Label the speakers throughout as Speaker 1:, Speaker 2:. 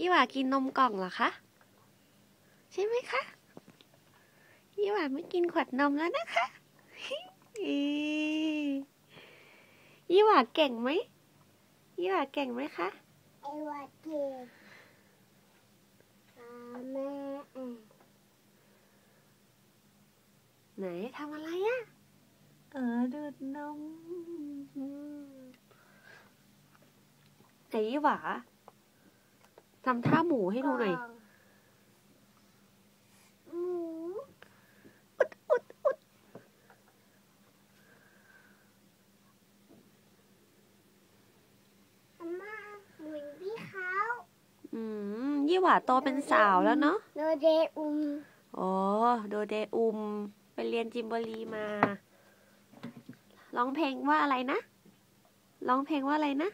Speaker 1: ยี่หว่ากินนมกล่องเหรอคะ ใช่ไหมคะยี่หว่าไม่กินขวดนมแล้วนะคะอียี่หว่าเก่งไหมยี่หว่าเก่งไหมคะ
Speaker 2: ไอ้วัดเก็บแม่เอ่อ
Speaker 1: ไหนทำอะไรอะเออดูดนมอืมไหนยี่หว่า ทำท่าหมูให้ดูหน่อย
Speaker 2: หมู
Speaker 1: อุดอุดอุด
Speaker 2: อาม่าหมุนพี่เขา
Speaker 1: อืม ยี่หว่าโตเป็นสาวแล้วเนาะ
Speaker 2: โนเดอุม
Speaker 1: อ๋อโดเดอุม ไปเรียนจิมเบอรีมา ร้องเพลงว่าอะไรนะ ร้องเพลงว่าอะไรนะ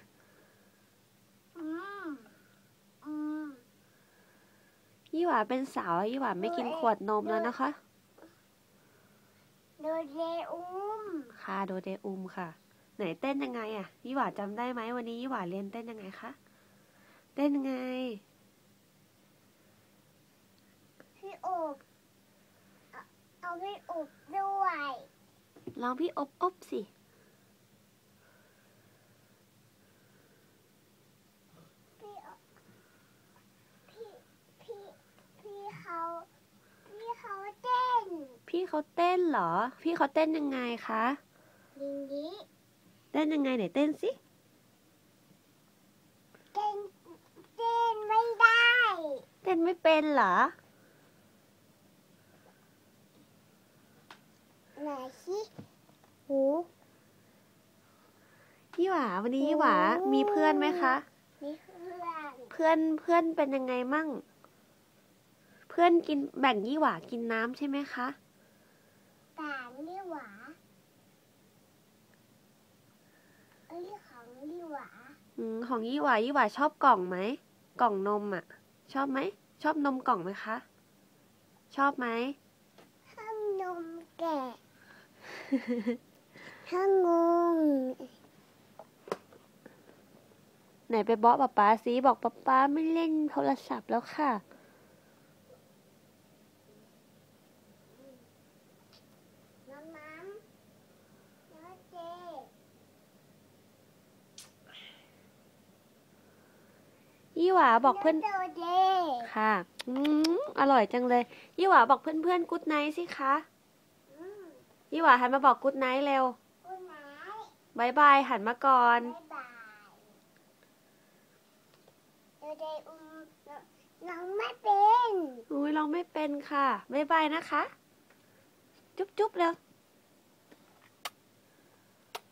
Speaker 2: อืมอืม
Speaker 1: ยี่ห ว่าเป็นสาวยี่หว่าไม่กินขวดนมแล้วนะคะ
Speaker 2: โนเดอุม
Speaker 1: ค่ะโดเดอุมค่ะ ไหนเต้นยังไงอะ่ะยี่หว่าจำได้ไหมวันนี้ยี่หว่าเรียนเต้นยังไงคะเต้นยังไง
Speaker 2: พี่อบเอาเอาพี่อบด้วย
Speaker 1: ลองพี่อบอบสิ
Speaker 2: พี่อบพี่พี่พี่เขาพี่เขาเต้น
Speaker 1: พี่ เขาเต้นเหรอ พี่เขาเต้นยังไงคะ
Speaker 2: ดิงนี้
Speaker 1: เต้นยังไงไหนเต้นสิ
Speaker 2: เต้นเต้นไม่ได้
Speaker 1: เต้นไม่เป็นเหรอ
Speaker 2: ไหนสิ
Speaker 1: โอ้ยี่หว่าวันนี้ยี่หว่ามีเพื่อนไหมคะ
Speaker 2: นี่เพื่อน
Speaker 1: เพื่อนเพื่อนเป็นยังไงมั่ง เพื่อนกินแบ่งยี่หว่ากินน้ำใช่ไหมคะ
Speaker 2: ต่างนี่หวาเอ้ยของนี่หวา
Speaker 1: อืมของยี่หว่ายี่หว่าชอบกล่องไหม กล่องนมอะ ชอบไหม ชอบนมกล่องไหมคะ ชอบไหม
Speaker 2: ห้ามนมแก่ห้ามงง
Speaker 1: ไหนไปบอกป๊าป๊าซิบอกป๊าป๊าไม่เล่นโทรศัพท์แล้วค่ะ
Speaker 2: น้ำน้ำน้ำเจ
Speaker 1: ยี่หว่าบอกเพื่อน
Speaker 2: โดเจ
Speaker 1: ค่ะอืมอร่อยจังเลย ยี่หว่าบอกเพื่อนๆกุ๊ดไนท์สิคะ
Speaker 2: อืม
Speaker 1: ยี่หว่าหันมาบอกกุ๊ดไนท์เร็ว
Speaker 2: คุณนาย
Speaker 1: บายบายหันมาก่อน
Speaker 2: บ๊ายบายโดเจอุ้มน้องไม่เป็น
Speaker 1: อุ้ยร้องไม่เป็นค่ะบายบายนะคะ จุ๊บจุ๊บเร็ว